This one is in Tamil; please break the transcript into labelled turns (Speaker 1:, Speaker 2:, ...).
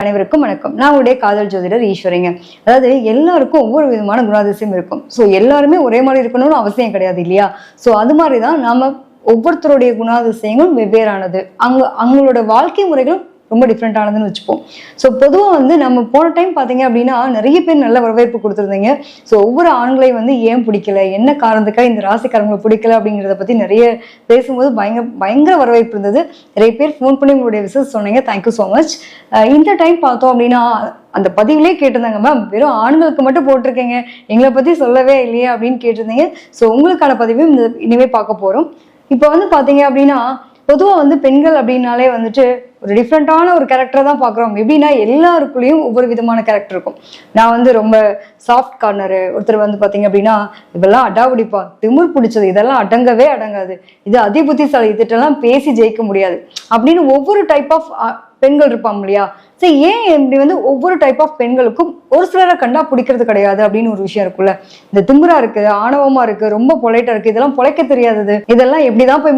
Speaker 1: அனைவருக்கும் வணக்கம். நான் உடைய காதல் ஜோதிடர் ஈஸ்வரிங்க. அதாவது எல்லாருக்கும் ஒவ்வொரு விதமான குணாதிசயம் இருக்கும். ஸோ எல்லாருமே ஒரே மாதிரி இருக்கணும்னு அவசியம் கிடையாது இல்லையா? ஸோ அது மாதிரி தான் நாம ஒவ்வொருத்தருடைய குணாதிசயங்களும் வெவ்வேறானது. அங்க அவங்களோட வாழ்க்கை முறைகளும் ரொம்ப டிஃப்ரெண்டானதுன்னு வச்சுப்போம். ஸோ பொதுவாக வந்து நம்ம போன டைம் பார்த்தீங்க அப்படின்னா நிறைய பேர் நல்ல வரவேற்பு கொடுத்துருந்தீங்க. ஸோ ஒவ்வொரு ஆண்களையும் வந்து ஏன் பிடிக்கல? என்ன காரணத்துக்காக இந்த ராசிக்காரங்களை பிடிக்கல அப்படிங்கிறத பற்றி நிறைய பேசும்போது பயங்கர பயங்கர வரவேற்பு இருந்தது. நிறைய பேர் ஃபோன் பண்ணி உங்களுடைய விசஸ் சொன்னீங்க. தேங்க்யூ ஸோ மச் இந்த டைம் பார்த்தோம் அப்படின்னா அந்த பதிவிலே கேட்டிருந்தாங்க மேம் வெறும் ஆண்களுக்கு மட்டும் போட்டிருக்கீங்க. எங்களை பற்றி சொல்லவே இல்லையே அப்படின்னு கேட்டிருந்தீங்க. ஸோ உங்களுக்கான பதிவையும் இந்த பார்க்க போகிறோம் இப்போ வந்து பார்த்தீங்க அப்படின்னா பொதுவாக வந்து பெண்கள் அப்படின்னாலே வந்துட்டு ஒரு டிஃப்ரெண்ட்டான ஒரு கேரக்டரை தான் பார்க்குறோம். எப்படின்னா எல்லாருக்குள்ளேயும் ஒவ்வொரு விதமான கேரக்டர் இருக்கும். நான் வந்து ரொம்ப சாஃப்ட் கார்னரு ஒருத்தர் வந்து பார்த்தீங்க அப்படின்னா இதெல்லாம் அடாவுடிப்பா திமிர் பிடிச்சது இதெல்லாம் அடங்கவே அடங்காது. இது அதிபுத்திசாலி இதுட்டெல்லாம் பேசி ஜெயிக்க முடியாது. அப்படின்னு ஒவ்வொரு டைப் ஆஃப் பெண்கள் இருப்பாங்க இல்லையா? சரி ஏன் இப்படி வந்து ஒவ்வொரு டைப் ஆஃப் பெண்களுக்கும் ஒரு சிலரை கண்டா பிடிக்கிறது கிடையாது அப்படின்னு ஒரு விஷயம் இருக்குல்ல? இந்த திமுறா இருக்கு ஆணவமா இருக்கு ரொம்ப பொலைட்டா இருக்கு இதெல்லாம் பொழைக்க தெரியாதது. இதெல்லாம் எப்படிதான் போய்